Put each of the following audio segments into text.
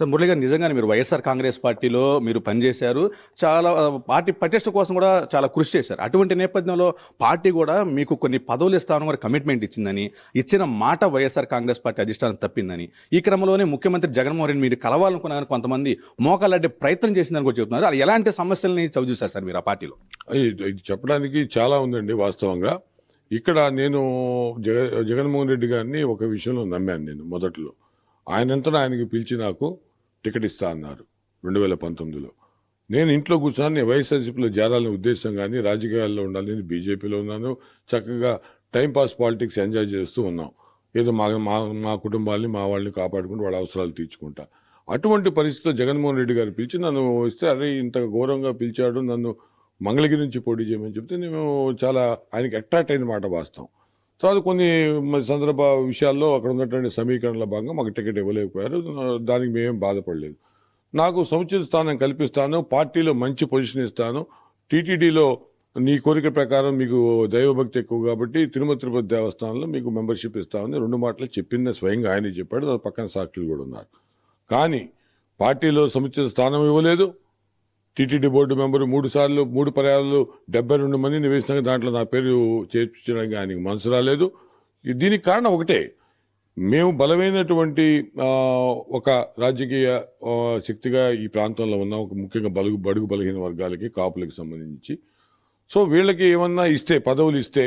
Sir Murali గారు నిజంగానే మీరు వైఎస్ఆర్ కాంగ్రెస్ పార్టీలో మీరు పనిచేశారు. చాలా పార్టీ పటిష్ట కోసం కూడా చాలా కృషి చేశారు. అటువంటి నేపథ్యంలో పార్టీ కూడా మీకు కొన్ని పదవులు ఇస్తామని కూడా కమిట్మెంట్ ఇచ్చిందని ఇచ్చిన మాట వైఎస్ఆర్ కాంగ్రెస్ పార్టీ అధిష్టానం తప్పిందని. ఈ క్రమంలోనే ముఖ్యమంత్రి జగన్మోహన్ రెడ్డి మీరు కలవాలనుకున్నారని కొంతమంది మోకాలడ్డే ప్రయత్నం చేసిందని కూడా చెబుతున్నారు. అది ఎలాంటి సమస్యల్ని చవి చూశారు సార్ మీరు ఆ పార్టీలో? చెప్పడానికి చాలా ఉందండి వాస్తవంగా. ఇక్కడ నేను జగ జగన్మోహన్ రెడ్డి గారిని ఒక విషయంలో నమ్మాను నేను మొదట్లో. ఆయనంతా ఆయనకి పిలిచి నాకు టికెట్ ఇస్తా అన్నారు రెండు వేల పంతొమ్మిదిలో. నేను ఇంట్లో కూర్చొని వైఎస్ఆర్సీపీలో చేరాలని ఉద్దేశం కానీ రాజకీయాల్లో ఉండాలని బీజేపీలో ఉన్నాను చక్కగా టైంపాస్ పాలిటిక్స్ ఎంజాయ్ చేస్తూ ఉన్నాం. ఏదో మా మా మా కుటుంబాన్ని మా వాళ్ళని కాపాడుకుంటూ వాళ్ళ అవసరాలు తీర్చుకుంటా. అటువంటి పరిస్థితిలో జగన్మోహన్ రెడ్డి గారు పిలిచి నన్ను ఇస్తే అరే ఇంత ఘోరంగా పిలిచాడు నన్ను మంగళగిరి నుంచి పోటీ చేయమని చెప్తే నేను చాలా ఆయనకి అట్రాక్ట్ అయిన మాట వాస్తాం తర్వాత కొన్ని సందర్భ విషయాల్లో అక్కడ ఉన్నటువంటి సమీకరణల భాగంగా మాకు టికెట్ ఇవ్వలేకపోయారు. దానికి మేమేం బాధపడలేదు. నాకు సముచిత స్థానం కల్పిస్తాను పార్టీలో మంచి పొజిషన్ ఇస్తాను. టీటీడీలో నీ కోరిక ప్రకారం మీకు దైవభక్తి ఎక్కువ కాబట్టి తిరుమల తిరుపతి దేవస్థానంలో మీకు మెంబర్షిప్ ఇస్తామని రెండు మాటలు చెప్పింది స్వయంగా ఆయనే చెప్పాడు. దాని పక్కన సాక్షులు కూడా ఉన్నారు. కానీ పార్టీలో సముచిత స్థానం ఇవ్వలేదు. టీటీడీ బోర్డు మెంబరు మూడు సార్లు మూడు పర్యాలు డెబ్బై రెండు మందిని వేసినాక దాంట్లో నా పేరు చేర్పించడానికి ఆయనకి మనసు రాలేదు. దీనికి కారణం ఒకటే. మేము బలమైనటువంటి ఒక రాజకీయ శక్తిగా ఈ ప్రాంతంలో ఉన్నాం. ఒక ముఖ్యంగా బలుగు బడుగు బలహీన వర్గాలకి కాపులకి సంబంధించి. సో వీళ్ళకి ఏమన్నా ఇస్తే పదవులు ఇస్తే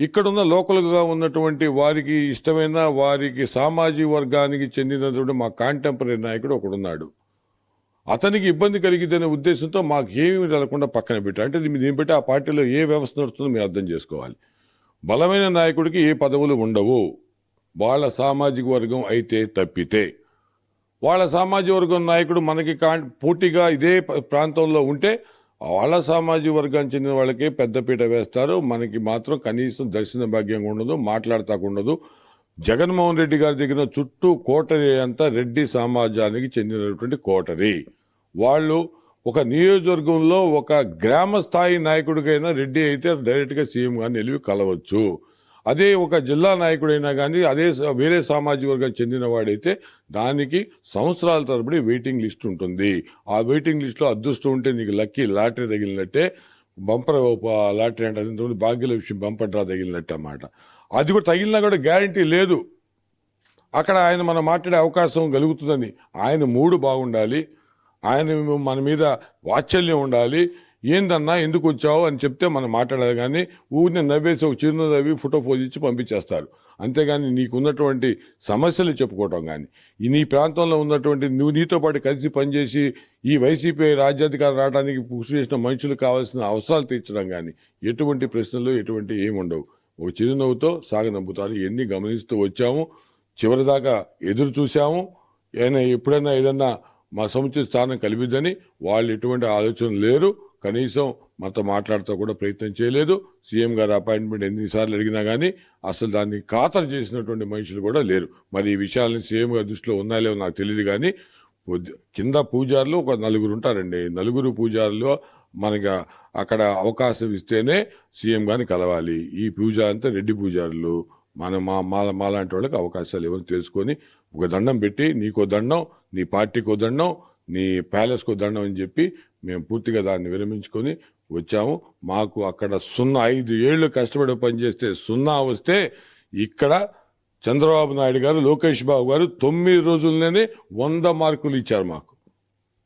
ఇక్కడున్న లోకల్గా ఉన్నటువంటి వారికి ఇష్టమైన వారికి సామాజిక వర్గానికి చెందినటువంటి మా కాంటెంపరీ నాయకుడు ఒకడున్నాడు. అతనికి ఇబ్బంది కలిగిద్దనే ఉద్దేశంతో మాకు ఏమీ వెళ్ళకుండా పక్కన పెట్టారు. అంటే ఇది దీన్ని ఆ పార్టీలో ఏ వ్యవస్థ నడుస్తుందో మీరు అర్థం చేసుకోవాలి. బలమైన నాయకుడికి ఏ పదవులు ఉండవు. వాళ్ళ సామాజిక వర్గం అయితే తప్పితే. వాళ్ళ సామాజిక వర్గం నాయకుడు మనకి కా పోటీగా ఇదే ప్రాంతంలో ఉంటే వాళ్ళ సామాజిక వర్గానికి చెందిన వాళ్ళకే పెద్దపీట వేస్తారు. మనకి మాత్రం కనీసం దర్శన భాగ్యంగా ఉండదు మాట్లాడతాకుండదు జగన్మోహన్ రెడ్డి గారి దగ్గర చుట్టూ కోటరి అంతా రెడ్డి సమాజానికి చెందినటువంటి కోటరి వాళ్ళు ఒక నియోజకవర్గంలో ఒక గ్రామ స్థాయి నాయకుడికైనా రెడ్డి అయితే డైరెక్ట్గా సీఎం గారిని వెళ్ళి కలవచ్చు. అదే ఒక జిల్లా నాయకుడైనా కానీ అదే వేరే సామాజిక వర్గం చెందిన వాడైతే దానికి సంవత్సరాల తరబడి వెయిటింగ్ లిస్ట్ ఉంటుంది. ఆ వెయిటింగ్ లిస్ట్లో అదృష్టం ఉంటే నీకు లక్కీ లాటరీ తగిలినట్టే బంపర్ లాటరీ అంటే ఇంతకుముందు విషయం బంపర్ డ్రా తగిలినట్టు అన్నమాట. అది కూడా తగిలినా కూడా గ్యారంటీ లేదు. అక్కడ ఆయన మనం మాట్లాడే అవకాశం కలుగుతుందని ఆయన మూడు బాగుండాలి. ఆయన మన మీద వాత్సల్యం ఉండాలి. ఏందన్నా ఎందుకు వచ్చావు అని చెప్తే మనం మాట్లాడాలి కానీ ఊరిని నవ్వేసి ఒక చిరునవ్వు ఫోటో పోజ్ ఇచ్చి పంపించేస్తారు. అంతేగాని నీకున్నటువంటి సమస్యలు చెప్పుకోవటం కానీ నీ ప్రాంతంలో ఉన్నటువంటి నువ్వు నీతో పాటు కలిసి పనిచేసి ఈ వైసీపీ రాజ్యాధికారం రావడానికి కృషి చేసిన మనుషులకు కావాల్సిన అవసరాలు తీర్చడం కానీ ఎటువంటి ప్రశ్నలు ఎటువంటి ఏమి ఉండవు ఒక చిరునవ్వుతో సాగనంపుతారు ఎన్ని గమనిస్తూ వచ్చాము చివరిదాకా ఎదురు చూశాము. ఏమైనా ఎప్పుడైనా ఏదన్నా మా సముచిత స్థానం కలిపిద్దని వాళ్ళు ఎటువంటి ఆలోచన లేరు. కనీసం మనతో మాట్లాడుతూ కూడా ప్రయత్నం చేయలేదు. సీఎం గారు అపాయింట్మెంట్ ఎన్నిసార్లు అడిగినా కానీ అసలు దాన్ని ఖాతరు చేసినటువంటి మనుషులు కూడా లేరు. మరి ఈ విషయాలను సీఎం గారి దృష్టిలో ఉన్నాయో నాకు తెలియదు కానీ కింద పూజారులు ఒక నలుగురు ఉంటారండి. నలుగురు పూజారులు మనకి అక్కడ అవకాశం ఇస్తేనే సీఎం గారిని కలవాలి. ఈ పూజ అంతా రెడ్డి పూజారులు. మన మా మా మాలాంటి వాళ్ళకి అవకాశాలు ఇవ్వని తెలుసుకొని ఒక దండం పెట్టి నీకో దండం నీ పార్టీకో దండం నీ ప్యాలెస్కో దండం అని చెప్పి మేము పూర్తిగా దాన్ని విరమించుకొని వచ్చాము. మాకు అక్కడ సున్నా ఐదు ఏళ్ళు కష్టపడి పనిచేస్తే సున్నా వస్తే ఇక్కడ చంద్రబాబు నాయుడు గారు లోకేష్ బాబు గారు తొమ్మిది రోజుల్లోనే వంద మార్కులు ఇచ్చారు మాకు.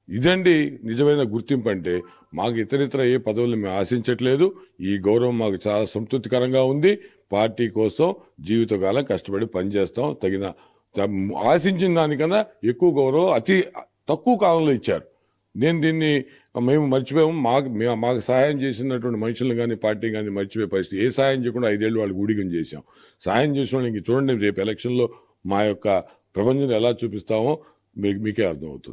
ఇదండి నిజమైన గుర్తింపు అంటే మాకు ఇతరితర ఏ పదవులు మేము ఆశించట్లేదు. ఈ గౌరవం మాకు చాలా సంతృప్తికరంగా ఉంది. పార్టీ కోసం జీవితకాలం కష్టపడి పనిచేస్తాం. తగిన ఆశించిన దానికన్నా ఎక్కువ గౌరవం అతి తక్కువ కాలంలో ఇచ్చారు. నేను దీన్ని మేము మర్చిపోయాము. మాకు మాకు సహాయం చేసినటువంటి మనుషులను కానీ పార్టీ కానీ మర్చిపోయే పరిస్థితి. ఏ సహాయం చేయకుండా ఐదేళ్ళు వాళ్ళు గూడిగం చేశాం. సహాయం చేసిన వాళ్ళకి చూడండి రేపు ఎలక్షన్లో మా యొక్క ప్రపంచం ఎలా చూపిస్తామో మీకు మీకే అర్థమవుతుంది.